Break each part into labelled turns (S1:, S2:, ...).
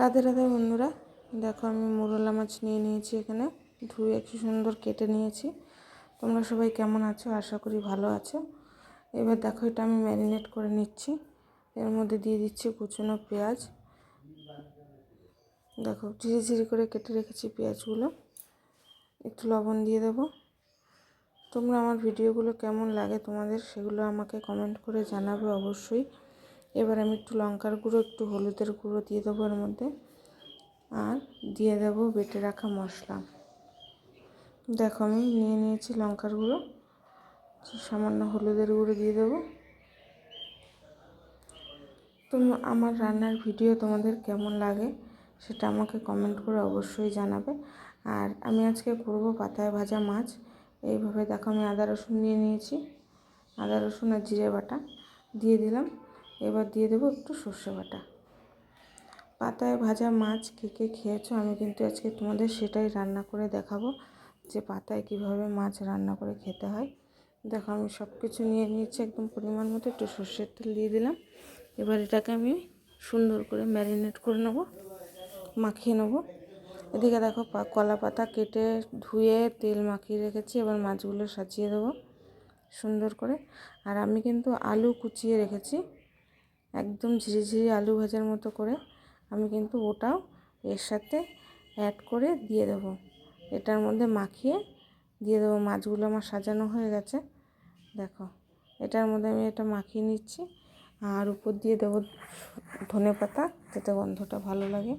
S1: রাধে রাধে বন্ধুরা। দেখো আমি মোরলা মাছ নিয়ে নিয়েছি এখানে। ধুয়ে একটু সুন্দর কেটে নিয়েছি। তোমরা সবাই কেমন আছো? আশা করি ভালো আছো। এবার দেখো, এটা আমি ম্যারিনেট করে নিচ্ছি। এর মধ্যে দিয়ে দিচ্ছি কুচনো পেঁয়াজ। দেখো, ঝিরি ঝিরি করে কেটে রেখেছি পেঁয়াজগুলো। একটু লবণ দিয়ে দেবো। তোমরা আমার ভিডিওগুলো কেমন লাগে তোমাদের, সেগুলো আমাকে কমেন্ট করে জানাবে অবশ্যই। এবার আমি একটু লঙ্কার গুঁড়ো, একটু হলুদের গুঁড়ো দিয়ে দেবো এর মধ্যে। আর দিয়ে দেবো বেটে রাখা মশলা। দেখো আমি নিয়ে নিয়েছি লঙ্কার গুঁড়ো। সামান্য হলুদের গুঁড়ো দিয়ে দেবো। তো আমার রান্নার ভিডিও তোমাদের কেমন লাগে সেটা আমাকে কমেন্ট করে অবশ্যই জানাবে। আর আমি আজকে করব পাতায় ভাজা মাছ। এইভাবে দেখো আমি আদা রসুন নিয়ে নিয়েছি। আদা রসুন আর জিরে বাটা দিয়ে দিলাম। এবার দিয়ে দেবো একটু সর্ষে বাটা। পাতায় ভাজা মাছ কে কে খেয়েছো আমি কিন্তু আজকে তোমাদের সেটাই রান্না করে দেখাবো, যে পাতায় কীভাবে মাছ রান্না করে খেতে হয়। দেখো আমি সব কিছু নিয়ে নিয়েছি একদম পরিমাণ মতো, একটু সর্ষের তেল দিয়ে দিলাম। এবার এটাকে আমি সুন্দর করে ম্যারিনেট করে নেব, মাখিয়ে নেব। এদিকে দেখো কলা পাতা কেটে ধুয়ে তেল মাখিয়ে রেখেছি, এবার মাছগুলো সাজিয়ে দেবো সুন্দর করে। আর আমি কিন্তু আলু কুচিয়ে রেখেছি একদম ঝিরিঝিরি আলু ভাজার মতো করে আমি কিন্তু ওটাও এর সাথে অ্যাড করে দিয়ে দেব। এটার মধ্যে মাখিয়ে দিয়ে দেবো। মাছগুলো আমার সাজানো হয়ে গেছে। দেখো, এটার মধ্যে আমি এটা মাখিয়ে নিচ্ছি। আর উপর দিয়ে দেবো ধনে পাতা যাতে গন্ধটা ভালো লাগে।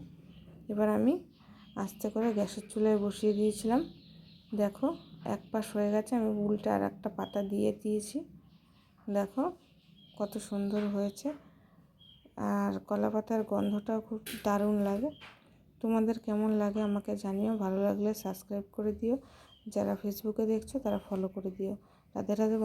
S1: এবার আমি আস্তে করে গ্যাসের চুলায় বসিয়ে দিয়েছিলাম। দেখো, এক পাশ হয়ে গেছে। আমি উল্টে আর একটা পাতা দিয়ে দিয়েছি। দেখো, কত সুন্দর হয়েছে। আর কলা পাতার গন্ধটাও খুব দারুণ লাগে। তোমাদের কেমন লাগে আমাকে জানিও, ভালো লাগলে সাবস্ক্রাইব করে দিও। যারা ফেসবুকে দেখছ তারা ফলো করে দিও। রাধে রাধে